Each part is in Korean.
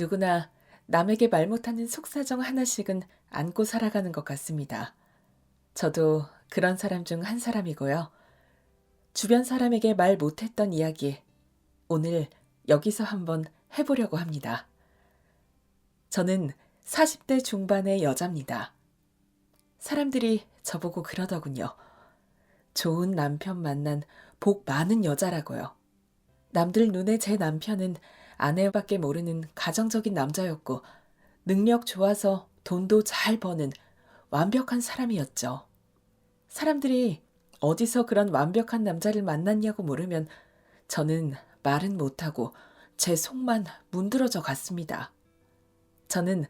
누구나 남에게 말 못하는 속사정 하나씩은 안고 살아가는 것 같습니다. 저도 그런 사람 중 한 사람이고요. 주변 사람에게 말 못했던 이야기, 오늘 여기서 한번 해보려고 합니다. 저는 40대 중반의 여자입니다. 사람들이 저보고 그러더군요. 좋은 남편 만난 복 많은 여자라고요. 남들 눈에 제 남편은 아내밖에 모르는 가정적인 남자였고 능력 좋아서 돈도 잘 버는 완벽한 사람이었죠. 사람들이 어디서 그런 완벽한 남자를 만났냐고 물으면 저는 말은 못하고 제 속만 문드러져 갔습니다. 저는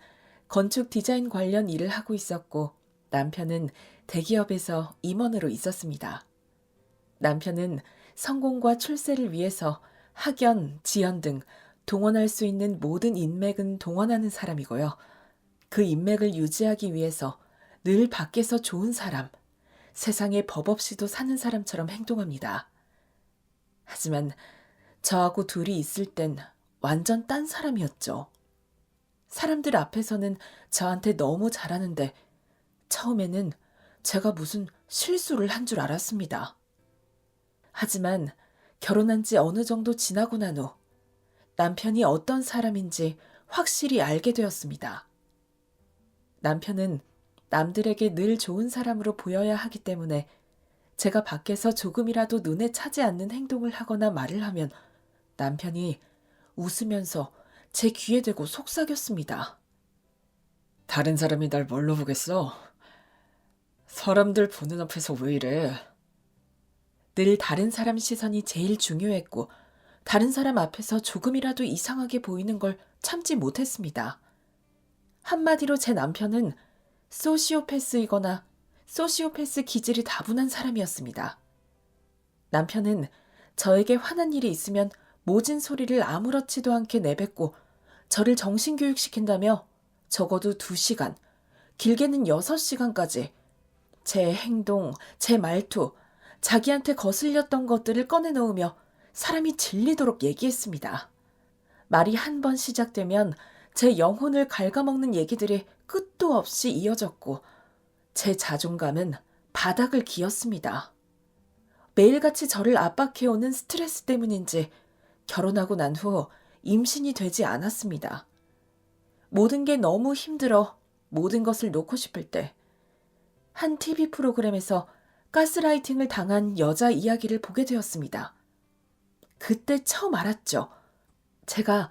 건축 디자인 관련 일을 하고 있었고 남편은 대기업에서 임원으로 있었습니다. 남편은 성공과 출세를 위해서 학연, 지연 등 동원할 수 있는 모든 인맥은 동원하는 사람이고요. 그 인맥을 유지하기 위해서 늘 밖에서 좋은 사람, 세상에 법 없이도 사는 사람처럼 행동합니다. 하지만 저하고 둘이 있을 땐 완전 딴 사람이었죠. 사람들 앞에서는 저한테 너무 잘하는데 처음에는 제가 무슨 실수를 한 줄 알았습니다. 하지만 결혼한 지 어느 정도 지나고 난 후 남편이 어떤 사람인지 확실히 알게 되었습니다. 남편은 남들에게 늘 좋은 사람으로 보여야 하기 때문에 제가 밖에서 조금이라도 눈에 차지 않는 행동을 하거나 말을 하면 남편이 웃으면서 제 귀에 대고 속삭였습니다. 다른 사람이 날 뭘로 보겠어? 사람들 보는 앞에서 왜 이래? 늘 다른 사람 시선이 제일 중요했고, 다른 사람 앞에서 조금이라도 이상하게 보이는 걸 참지 못했습니다. 한마디로 제 남편은 소시오패스이거나 소시오패스 기질이 다분한 사람이었습니다. 남편은 저에게 화난 일이 있으면 모진 소리를 아무렇지도 않게 내뱉고 저를 정신교육시킨다며 적어도 2시간, 길게는 6시간까지 제 행동, 제 말투, 자기한테 거슬렸던 것들을 꺼내놓으며 사람이 질리도록 얘기했습니다. 말이 한 번 시작되면 제 영혼을 갉아먹는 얘기들이 끝도 없이 이어졌고 제 자존감은 바닥을 기었습니다. 매일같이 저를 압박해오는 스트레스 때문인지 결혼하고 난 후 임신이 되지 않았습니다. 모든 게 너무 힘들어 모든 것을 놓고 싶을 때, 한 TV 프로그램에서 가스라이팅을 당한 여자 이야기를 보게 되었습니다. 그때 처음 알았죠. 제가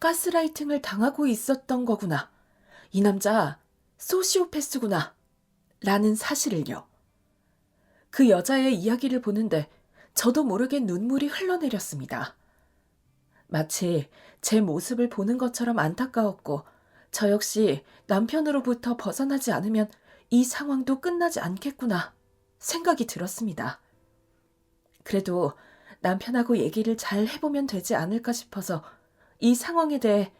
가스라이팅을 당하고 있었던 거구나. 이 남자 소시오패스구나. 라는 사실을요. 그 여자의 이야기를 보는데 저도 모르게 눈물이 흘러내렸습니다. 마치 제 모습을 보는 것처럼 안타까웠고 저 역시 남편으로부터 벗어나지 않으면 이 상황도 끝나지 않겠구나 생각이 들었습니다. 그래도 남편하고 얘기를 잘 해보면 되지 않을까 싶어서 이 상황에 대해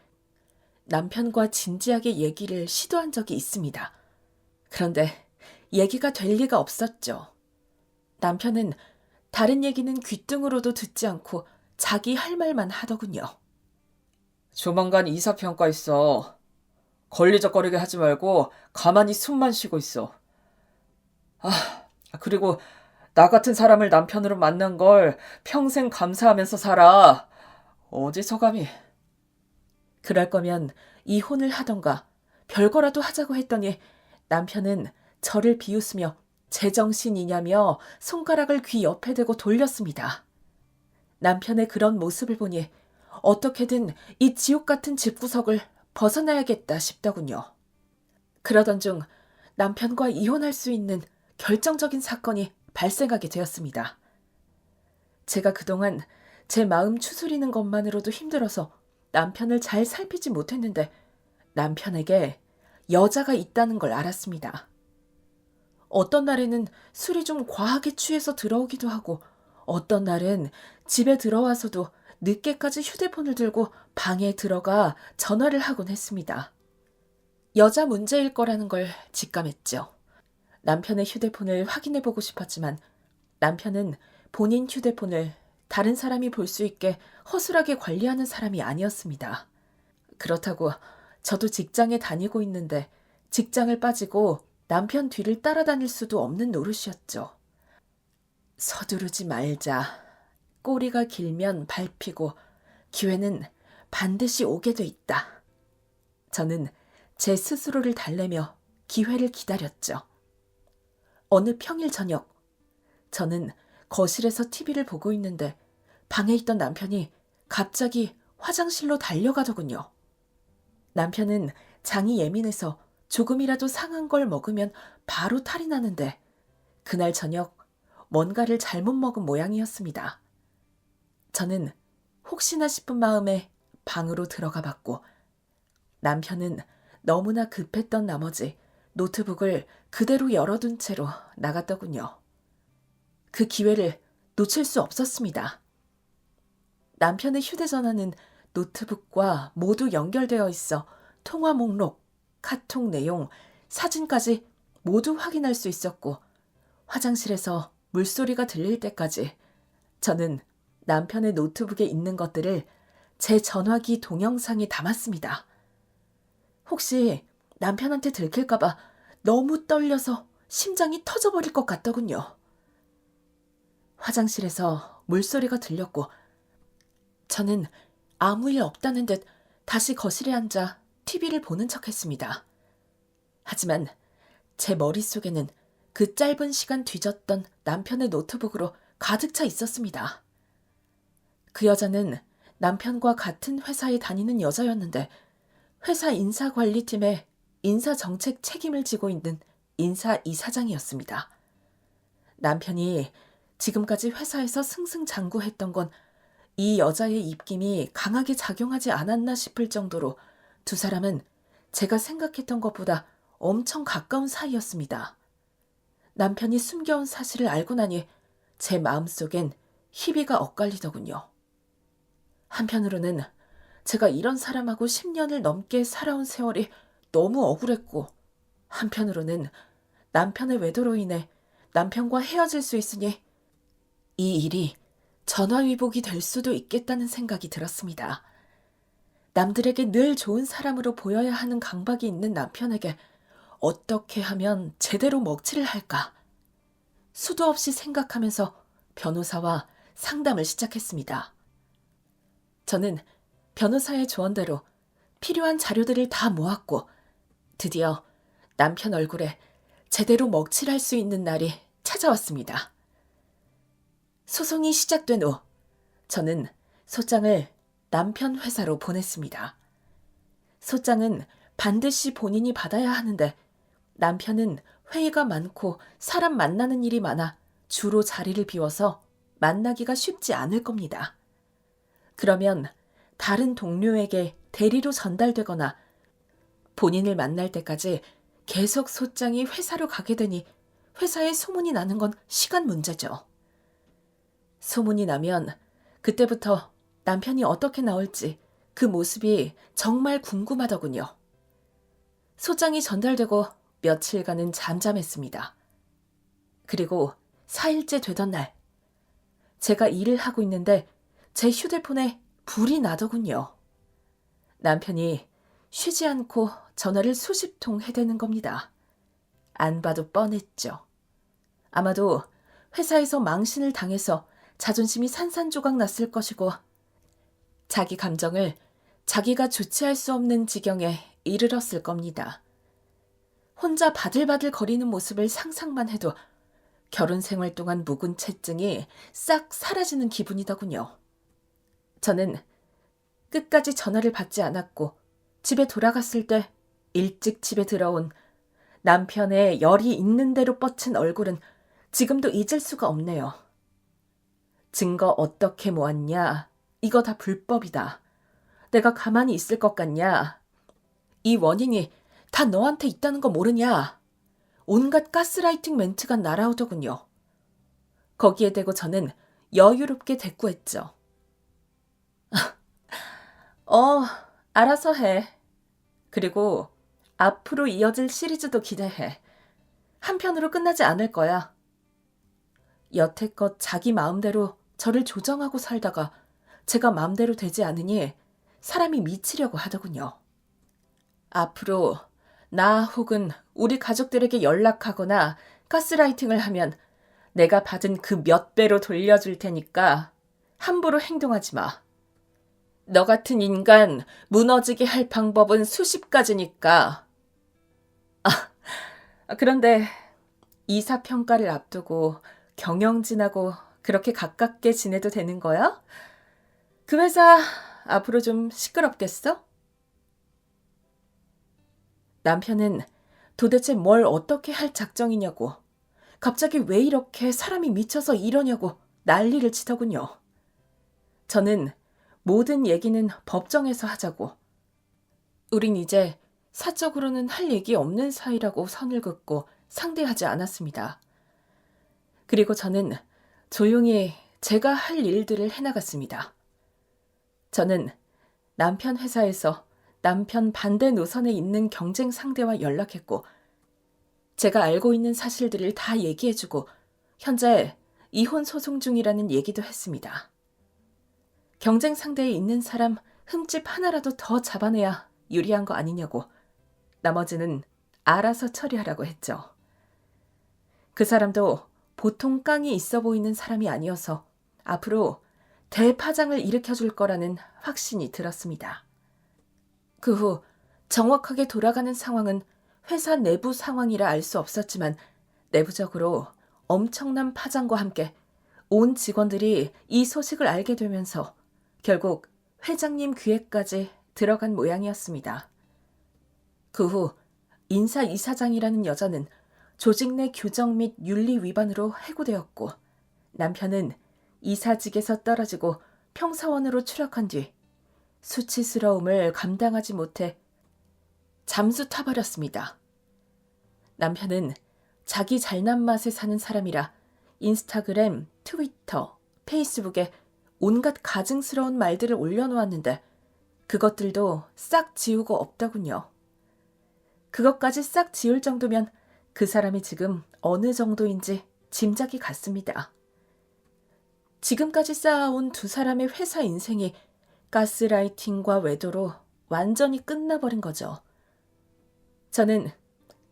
남편과 진지하게 얘기를 시도한 적이 있습니다. 그런데 얘기가 될 리가 없었죠. 남편은 다른 얘기는 귀등으로도 듣지 않고 자기 할 말만 하더군요. 조만간 이사평가 있어. 걸리적거리게 하지 말고 가만히 숨만 쉬고 있어. 아, 그리고 나 같은 사람을 남편으로 만난 걸 평생 감사하면서 살아. 어디서 감히. 그럴 거면 이혼을 하던가 별거라도 하자고 했더니 남편은 저를 비웃으며 제정신이냐며 손가락을 귀 옆에 대고 돌렸습니다. 남편의 그런 모습을 보니 어떻게든 이 지옥 같은 집구석을 벗어나야겠다 싶더군요. 그러던 중 남편과 이혼할 수 있는 결정적인 사건이 발생하게 되었습니다. 제가 그동안 제 마음 추스리는 것만으로도 힘들어서 남편을 잘 살피지 못했는데 남편에게 여자가 있다는 걸 알았습니다. 어떤 날에는 술이 좀 과하게 취해서 들어오기도 하고 어떤 날은 집에 들어와서도 늦게까지 휴대폰을 들고 방에 들어가 전화를 하곤 했습니다. 여자 문제일 거라는 걸 직감했죠. 남편의 휴대폰을 확인해 보고 싶었지만 남편은 본인 휴대폰을 다른 사람이 볼 수 있게 허술하게 관리하는 사람이 아니었습니다. 그렇다고 저도 직장에 다니고 있는데 직장을 빠지고 남편 뒤를 따라다닐 수도 없는 노릇이었죠. 서두르지 말자. 꼬리가 길면 밟히고 기회는 반드시 오게 돼 있다. 저는 제 스스로를 달래며 기회를 기다렸죠. 어느 평일 저녁, 저는 거실에서 TV를 보고 있는데 방에 있던 남편이 갑자기 화장실로 달려가더군요. 남편은 장이 예민해서 조금이라도 상한 걸 먹으면 바로 탈이 나는데 그날 저녁 뭔가를 잘못 먹은 모양이었습니다. 저는 혹시나 싶은 마음에 방으로 들어가 봤고 남편은 너무나 급했던 나머지 노트북을 그대로 열어둔 채로 나갔더군요. 그 기회를 놓칠 수 없었습니다. 남편의 휴대전화는 노트북과 모두 연결되어 있어 통화 목록, 카톡 내용, 사진까지 모두 확인할 수 있었고 화장실에서 물소리가 들릴 때까지 저는 남편의 노트북에 있는 것들을 제 전화기 동영상에 담았습니다. 혹시 남편한테 들킬까봐 너무 떨려서 심장이 터져버릴 것 같더군요. 화장실에서 물소리가 들렸고 저는 아무 일 없다는 듯 다시 거실에 앉아 TV를 보는 척 했습니다. 하지만 제 머릿속에는 그 짧은 시간 뒤졌던 남편의 노트북으로 가득 차 있었습니다. 그 여자는 남편과 같은 회사에 다니는 여자였는데 회사 인사관리팀의 인사정책 책임을 지고 있는 인사 이사장이었습니다. 남편이 지금까지 회사에서 승승장구했던 건 이 여자의 입김이 강하게 작용하지 않았나 싶을 정도로 두 사람은 제가 생각했던 것보다 엄청 가까운 사이였습니다. 남편이 숨겨온 사실을 알고 나니 제 마음속엔 희비가 엇갈리더군요. 한편으로는 제가 이런 사람하고 10년을 넘게 살아온 세월이 너무 억울했고, 한편으로는 남편의 외도로 인해 남편과 헤어질 수 있으니 이 일이 전화위복이 될 수도 있겠다는 생각이 들었습니다. 남들에게 늘 좋은 사람으로 보여야 하는 강박이 있는 남편에게 어떻게 하면 제대로 먹칠을 할까? 수도 없이 생각하면서 변호사와 상담을 시작했습니다. 저는 변호사의 조언대로 필요한 자료들을 다 모았고 드디어 남편 얼굴에 제대로 먹칠할 수 있는 날이 찾아왔습니다. 소송이 시작된 후 저는 소장을 남편 회사로 보냈습니다. 소장은 반드시 본인이 받아야 하는데 남편은 회의가 많고 사람 만나는 일이 많아 주로 자리를 비워서 만나기가 쉽지 않을 겁니다. 그러면 다른 동료에게 대리로 전달되거나 본인을 만날 때까지 계속 소장이 회사로 가게 되니 회사에 소문이 나는 건 시간 문제죠. 소문이 나면 그때부터 남편이 어떻게 나올지 그 모습이 정말 궁금하더군요. 소장이 전달되고 며칠간은 잠잠했습니다. 그리고 4일째 되던 날, 제가 일을 하고 있는데 제 휴대폰에 불이 나더군요. 남편이 쉬지 않고 전화를 수십 통 해대는 겁니다. 안 봐도 뻔했죠. 아마도 회사에서 망신을 당해서 자존심이 산산조각 났을 것이고 자기 감정을 자기가 주체할 수 없는 지경에 이르렀을 겁니다. 혼자 바들바들 거리는 모습을 상상만 해도 결혼 생활 동안 묵은 채증이 싹 사라지는 기분이더군요. 저는 끝까지 전화를 받지 않았고 집에 돌아갔을 때 일찍 집에 들어온 남편의 열이 있는 대로 뻗친 얼굴은 지금도 잊을 수가 없네요. 증거 어떻게 모았냐? 이거 다 불법이다. 내가 가만히 있을 것 같냐? 이 원인이 다 너한테 있다는 거 모르냐? 온갖 가스라이팅 멘트가 날아오더군요. 거기에 대고 저는 여유롭게 대꾸했죠. 어, 알아서 해. 그리고 앞으로 이어질 시리즈도 기대해. 한편으로 끝나지 않을 거야. 여태껏 자기 마음대로 저를 조정하고 살다가 제가 마음대로 되지 않으니 사람이 미치려고 하더군요. 앞으로 나 혹은 우리 가족들에게 연락하거나 가스라이팅을 하면 내가 받은 그 몇 배로 돌려줄 테니까 함부로 행동하지 마. 너 같은 인간 무너지게 할 방법은 수십 가지니까. 아, 그런데 이사 평가를 앞두고 경영진하고 그렇게 가깝게 지내도 되는 거야? 그 회사 앞으로 좀 시끄럽겠어? 남편은 도대체 뭘 어떻게 할 작정이냐고, 갑자기 왜 이렇게 사람이 미쳐서 이러냐고 난리를 치더군요. 저는 모든 얘기는 법정에서 하자고. 우린 이제 사적으로는 할 얘기 없는 사이라고 선을 긋고 상대하지 않았습니다. 그리고 저는 조용히 제가 할 일들을 해나갔습니다. 저는 남편 회사에서 남편 반대 노선에 있는 경쟁 상대와 연락했고, 제가 알고 있는 사실들을 다 얘기해주고, 현재 이혼 소송 중이라는 얘기도 했습니다. 경쟁 상대에 있는 사람 흠집 하나라도 더 잡아내야 유리한 거 아니냐고, 나머지는 알아서 처리하라고 했죠. 그 사람도 보통 깡이 있어 보이는 사람이 아니어서 앞으로 대파장을 일으켜줄 거라는 확신이 들었습니다. 그 후 정확하게 돌아가는 상황은 회사 내부 상황이라 알 수 없었지만 내부적으로 엄청난 파장과 함께 온 직원들이 이 소식을 알게 되면서 결국 회장님 귀에까지 들어간 모양이었습니다. 그 후 인사 이사장이라는 여자는 조직 내 규정 및 윤리 위반으로 해고되었고 남편은 이사직에서 떨어지고 평사원으로 추락한 뒤 수치스러움을 감당하지 못해 잠수 타버렸습니다. 남편은 자기 잘난 맛에 사는 사람이라 인스타그램, 트위터, 페이스북에 온갖 가증스러운 말들을 올려놓았는데 그것들도 싹 지우고 없더군요. 그것까지 싹 지울 정도면 그 사람이 지금 어느 정도인지 짐작이 갔습니다. 지금까지 쌓아온 두 사람의 회사 인생이 가스라이팅과 외도로 완전히 끝나버린 거죠. 저는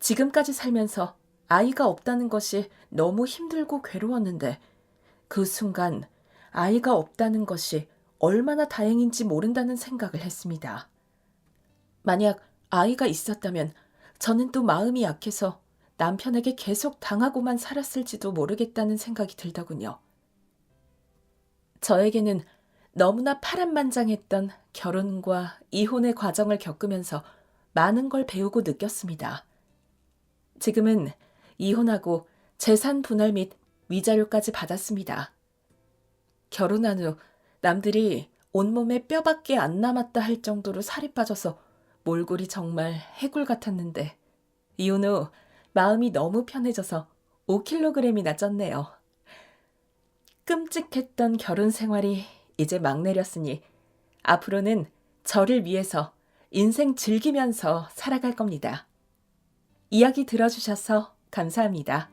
지금까지 살면서 아이가 없다는 것이 너무 힘들고 괴로웠는데 그 순간 아이가 없다는 것이 얼마나 다행인지 모른다는 생각을 했습니다. 만약 아이가 있었다면 저는 또 마음이 약해서 남편에게 계속 당하고만 살았을지도 모르겠다는 생각이 들더군요. 저에게는 너무나 파란만장했던 결혼과 이혼의 과정을 겪으면서 많은 걸 배우고 느꼈습니다. 지금은 이혼하고 재산 분할 및 위자료까지 받았습니다. 결혼한 후 남들이 온몸에 뼈밖에 안 남았다 할 정도로 살이 빠져서 몰골이 정말 해골 같았는데 이혼 후 마음이 너무 편해져서 5kg이나 쪘네요. 끔찍했던 결혼 생활이 이제 막 내렸으니 앞으로는 저를 위해서 인생 즐기면서 살아갈 겁니다. 이야기 들어주셔서 감사합니다.